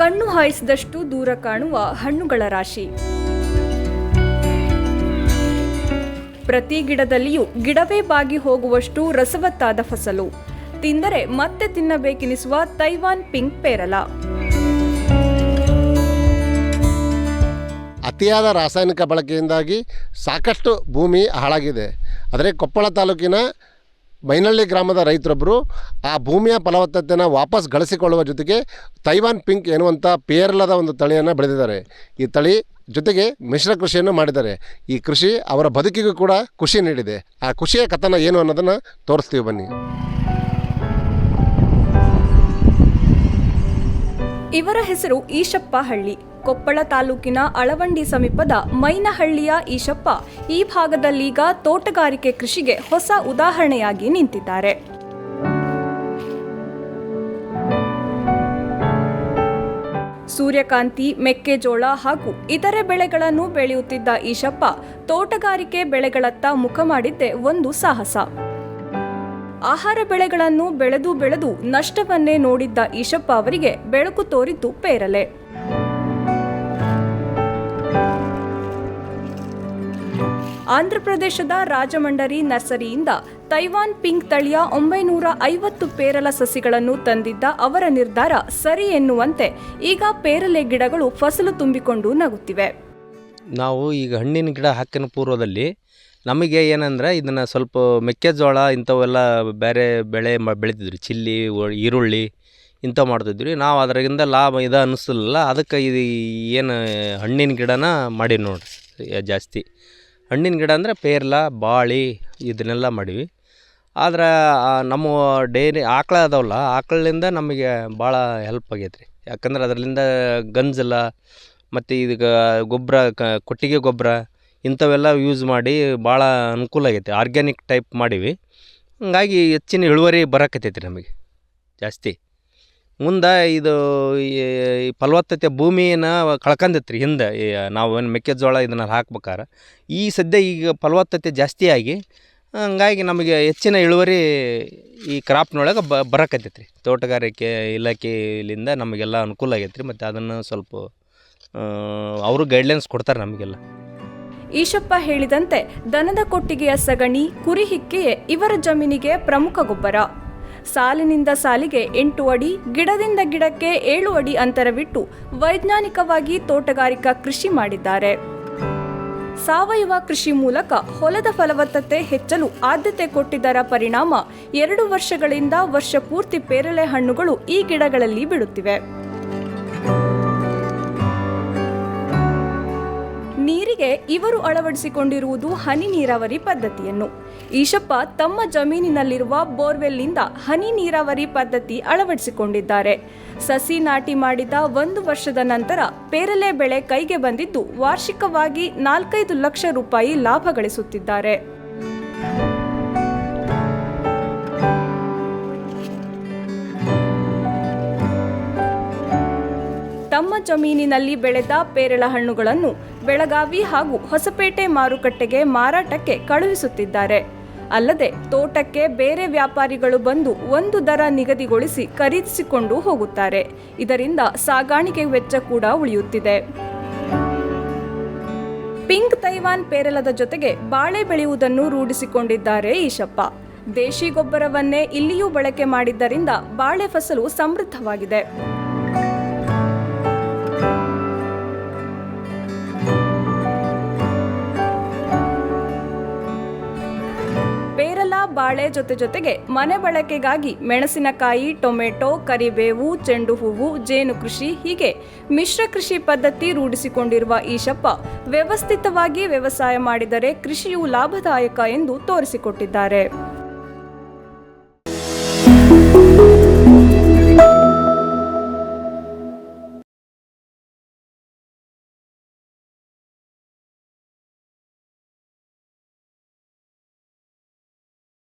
ಕಣ್ಣು ಹಾಯಿಸಿದಷ್ಟು ದೂರ ಕಾಣುವ ಹಣ್ಣುಗಳ ರಾಶಿ. ಪ್ರತಿ ಗಿಡದಲ್ಲಿಯೂ ಗಿಡವೇ ಬಾಗಿ ಹೋಗುವಷ್ಟು ರಸವತ್ತಾದ ಫಸಲು. ತಿಂದರೆ ಮತ್ತೆ ತಿನ್ನಬೇಕೆನಿಸುವ ತೈವಾನ್ ಪಿಂಕ್ ಪೇರಲ. ಅತಿಯಾದ ರಾಸಾಯನಿಕ ಬಳಕೆಯಿಂದಾಗಿ ಸಾಕಷ್ಟು ಭೂಮಿ ಹಾಳಾಗಿದೆ. ಆದರೆ ಕೊಪ್ಪಳ ತಾಲೂಕಿನ ಮೈನಳ್ಳಿ ಗ್ರಾಮದ ರೈತರೊಬ್ಬರು ಆ ಭೂಮಿಯ ಫಲವತ್ತತೆಯನ್ನು ವಾಪಸ್ ಗಳಿಸಿಕೊಳ್ಳುವ ಜೊತೆಗೆ ತೈವಾನ್ ಪಿಂಕ್ ಎನ್ನುವಂಥ ಪೇರಲದ ಒಂದು ತಳಿಯನ್ನು ಬೆಳೆದಿದ್ದಾರೆ. ಈ ತಳಿ ಜೊತೆಗೆ ಮಿಶ್ರ ಕೃಷಿಯನ್ನು ಮಾಡಿದ್ದಾರೆ. ಈ ಕೃಷಿ ಅವರ ಬದುಕಿಗೂ ಕೂಡ ಖುಷಿ ನೀಡಿದೆ. ಆ ಖುಷಿಯ ಕಥನ ಏನು ಅನ್ನೋದನ್ನು ತೋರಿಸ್ತೀವಿ ಬನ್ನಿ. ಇವರ ಹೆಸರು ಈಶಪ್ಪ ಹಳ್ಳಿ. ಕೊಪ್ಪಳ ತಾಲೂಕಿನ ಅಳವಂಡಿ ಸಮೀಪದ ಮೈನಹಳ್ಳಿಯ ಈಶಪ್ಪ ಈ ಭಾಗದಲ್ಲೀಗ ತೋಟಗಾರಿಕೆ ಕೃಷಿಗೆ ಹೊಸ ಉದಾಹರಣೆಯಾಗಿ ನಿಂತಿದ್ದಾರೆ. ಸೂರ್ಯಕಾಂತಿ, ಮೆಕ್ಕೆಜೋಳ ಹಾಗೂ ಇತರೆ ಬೆಳೆಗಳನ್ನು ಬೆಳೆಯುತ್ತಿದ್ದ ಈಶಪ್ಪ ತೋಟಗಾರಿಕೆ ಬೆಳೆಗಳತ್ತ ಮುಖ ಮಾಡಿದ್ದೇ ಒಂದು ಸಾಹಸ. ಆಹಾರ ಬೆಳೆಗಳನ್ನು ಬೆಳೆದು ಬೆಳೆದು ನಷ್ಟವನ್ನೇ ನೋಡಿದ್ದ ಈಶಪ್ಪ ಅವರಿಗೆ ಬೆಳಕು ತೋರಿದ್ದು ಪೇರಲೆ. ಆಂಧ್ರಪ್ರದೇಶದ ರಾಜಮಂಡರಿ ನರ್ಸರಿಯಿಂದ ತೈವಾನ್ ಪಿಂಕ್ ತಳಿಯ ಒಂಬೈನೂರ ಐವತ್ತು ಪೇರಲ ಸಸಿಗಳನ್ನು ತಂದಿದ್ದ ಅವರ ನಿರ್ಧಾರ ಸರಿ ಎನ್ನುವಂತೆ ಈಗ ಪೇರಲೆ ಗಿಡಗಳು ಫಸಲು ತುಂಬಿಕೊಂಡು ನಗುತ್ತಿವೆ. ನಾವು ಈಗ ಹಣ್ಣಿನ ಗಿಡ ಹಾಕಿನ ಪೂರ್ವದಲ್ಲಿ ನಮಗೆ ಏನಂದ್ರೆ ಇದನ್ನು ಸ್ವಲ್ಪ ಮೆಕ್ಕೆಜೋಳ ಇಂಥವೆಲ್ಲ ಬೇರೆ ಬೆಳೆ ಮ ಚಿಲ್ಲಿ ಈರುಳ್ಳಿ ಇಂಥ ಮಾಡ್ತಿದ್ವಿ. ನಾವು ಅದರಿಂದ ಲಾಭ ಇದು ಅನ್ನಿಸಲಿಲ್ಲ. ಅದಕ್ಕೆ ಇದು ಏನು ಹಣ್ಣಿನ ಗಿಡನ ಮಾಡಿ ನೋಡ್ರಿ ಜಾಸ್ತಿ. ಹಣ್ಣಿನ ಗಿಡ ಅಂದರೆ ಪೇರ್ಲ, ಬಾಳೆ ಇದನ್ನೆಲ್ಲ ಮಾಡೀವಿ. ಆದ್ರೆ ನಮ್ಮ ಡೈರಿ ಆಕಳ ಅದಾವಲ್ಲ, ಆಕಳಿಂದ ನಮಗೆ ಭಾಳ ಹೆಲ್ಪ್ ಆಗೈತೆ ರೀ ಯಾಕಂದ್ರೆ ಅದರಿಂದ ಗಂಜಲ, ಮತ್ತು ಇದಕ್ಕೆ ಗೊಬ್ಬರ ಕ, ಕೊಟ್ಟಿಗೆ ಗೊಬ್ಬರ ಇಂಥವೆಲ್ಲ ಯೂಸ್ ಮಾಡಿ ಭಾಳ ಅನುಕೂಲ ಆಗೈತೆ ಆರ್ಗ್ಯಾನಿಕ್ ಟೈಪ್ ಮಾಡೀವಿ. ಹಂಗಾಗಿ ಹೆಚ್ಚಿನ ಇಳುವರಿ ಬರಕತ್ತೈತಿ ನಮಗೆ. ಜಾಸ್ತಿ. ಮುಂದೆ ಇದು ಈ ಫಲವತ್ತತೆ ಭೂಮಿನ ಕಳ್ಕಂದೈತೆ ರೀ ಹಿಂದೆ ನಾವು ಏನು ಮೆಕ್ಕೆಜೋಳ ಇದನ್ನ ಹಾಕ್ಬೇಕಾರೆ. ಈ ಸದ್ಯ ಈಗ ಫಲವತ್ತತೆ ಜಾಸ್ತಿ ಆಗಿ, ಹಂಗಾಗಿ ನಮಗೆ ಹೆಚ್ಚಿನ ಇಳುವರಿ ಈ ಕ್ರಾಪ್ನೊಳಗೆ ಬರಕತ್ತೈತೆ ರೀ ತೋಟಗಾರಿಕೆ ಇಲಾಖೆಯಿಂದ ನಮಗೆಲ್ಲ ಅನುಕೂಲ ಆಗೈತೆ ರೀ ಮತ್ತು ಅದನ್ನು ಸ್ವಲ್ಪ ಅವರು ಗೈಡ್ಲೈನ್ಸ್ ಕೊಡ್ತಾರೆ ನಮಗೆಲ್ಲ. ಈಶಪ್ಪ ಹೇಳಿದಂತೆ ದನದ ಕೊಟ್ಟಿಗೆಯ ಸಗಣಿ, ಕುರಿ ಹಿಕ್ಕೆಯೇ ಇವರ ಜಮೀನಿಗೆ ಪ್ರಮುಖ ಗೊಬ್ಬರ. ಸಾಲಿನಿಂದ ಸಾಲಿಗೆ ಎಂಟು ಅಡಿ, ಗಿಡದಿಂದ ಗಿಡಕ್ಕೆ ಏಳು ಅಡಿ ಅಂತರವಿಟ್ಟು ವೈಜ್ಞಾನಿಕವಾಗಿ ತೋಟಗಾರಿಕಾ ಕೃಷಿ ಮಾಡಿದ್ದಾರೆ. ಸಾವಯವ ಕೃಷಿ ಮೂಲಕ ಹೊಲದ ಫಲವತ್ತತೆ ಹೆಚ್ಚಲು ಆದ್ಯತೆ ಕೊಟ್ಟಿದ್ದರ ಪರಿಣಾಮ ಎರಡು ವರ್ಷಗಳಿಂದ ವರ್ಷ ಪೂರ್ತಿ ಪೇರಳೆ ಹಣ್ಣುಗಳು ಈ ಗಿಡಗಳಲ್ಲಿ ಬಿಡುತ್ತಿವೆ. ನೀರಿಗೆ ಇವರು ಅಳವಡಿಸಿಕೊಂಡಿರುವುದು ಹನಿ ನೀರಾವರಿ ಪದ್ಧತಿಯನ್ನು. ಈಶಪ್ಪ ತಮ್ಮ ಜಮೀನಿನಲ್ಲಿರುವ ಬೋರ್ವೆಲ್ನಿಂದ ಹನಿ ನೀರಾವರಿ ಪದ್ಧತಿ ಅಳವಡಿಸಿಕೊಂಡಿದ್ದಾರೆ. ಸಸಿ ನಾಟಿ ಮಾಡಿದ ಒಂದು ವರ್ಷದ ನಂತರ ಪೇರಲೆ ಬೆಳೆ ಕೈಗೆ ಬಂದಿದ್ದು ವಾರ್ಷಿಕವಾಗಿ ನಾಲ್ಕೈದು ಲಕ್ಷ ರೂಪಾಯಿ ಲಾಭ ಗಳಿಸುತ್ತಿದ್ದಾರೆ. ತಮ್ಮ ಜಮೀನಿನಲ್ಲಿ ಬೆಳೆದ ಪೇರಳ ಹಣ್ಣುಗಳನ್ನು ಬೆಳಗಾವಿ ಹಾಗೂ ಹೊಸಪೇಟೆ ಮಾರುಕಟ್ಟೆಗೆ ಮಾರಾಟಕ್ಕೆ ಕಳುಹಿಸುತ್ತಿದ್ದಾರೆ. ಅಲ್ಲದೆ ತೋಟಕ್ಕೆ ಬೇರೆ ವ್ಯಾಪಾರಿಗಳು ಬಂದು ಒಂದು ದರ ನಿಗದಿಗೊಳಿಸಿ ಖರೀದಿಸಿಕೊಂಡು ಹೋಗುತ್ತಾರೆ. ಇದರಿಂದ ಸಾಗಾಣಿಕೆ ವೆಚ್ಚ ಕೂಡ ಉಳಿಯುತ್ತಿದೆ. ಪಿಂಕ್ ತೈವಾನ್ ಪೇರಲದ ಜೊತೆಗೆ ಬಾಳೆ ಬೆಳೆಯುವುದನ್ನು ರೂಢಿಸಿಕೊಂಡಿದ್ದಾರೆ ಈಶಪ್ಪ. ದೇಶಿ ಗೊಬ್ಬರವನ್ನೇ ಇಲ್ಲಿಯೂ ಬಳಕೆ ಮಾಡಿದ್ದರಿಂದ ಬಾಳೆ ಫಸಲು ಸಮೃದ್ಧವಾಗಿದೆ. ಬಾಳೆ ಜೊತೆ ಜೊತೆಗೆ ಮನೆ ಬಳಕೆಗಾಗಿ ಮೆಣಸಿನಕಾಯಿ, ಟೊಮೆಟೊ, ಕರಿಬೇವು, ಚೆಂಡು ಹೂವು, ಜೇನು ಕೃಷಿ ಹೀಗೆ ಮಿಶ್ರ ಕೃಷಿ ಪದ್ಧತಿ ರೂಢಿಸಿಕೊಂಡಿರುವ ಈಶಪ್ಪ ವ್ಯವಸ್ಥಿತವಾಗಿ ವ್ಯವಸಾಯ ಮಾಡಿದರೆ ಕೃಷಿಯು ಲಾಭದಾಯಕ ಎಂದು ತೋರಿಸಿಕೊಟ್ಟಿದ್ದಾರೆ.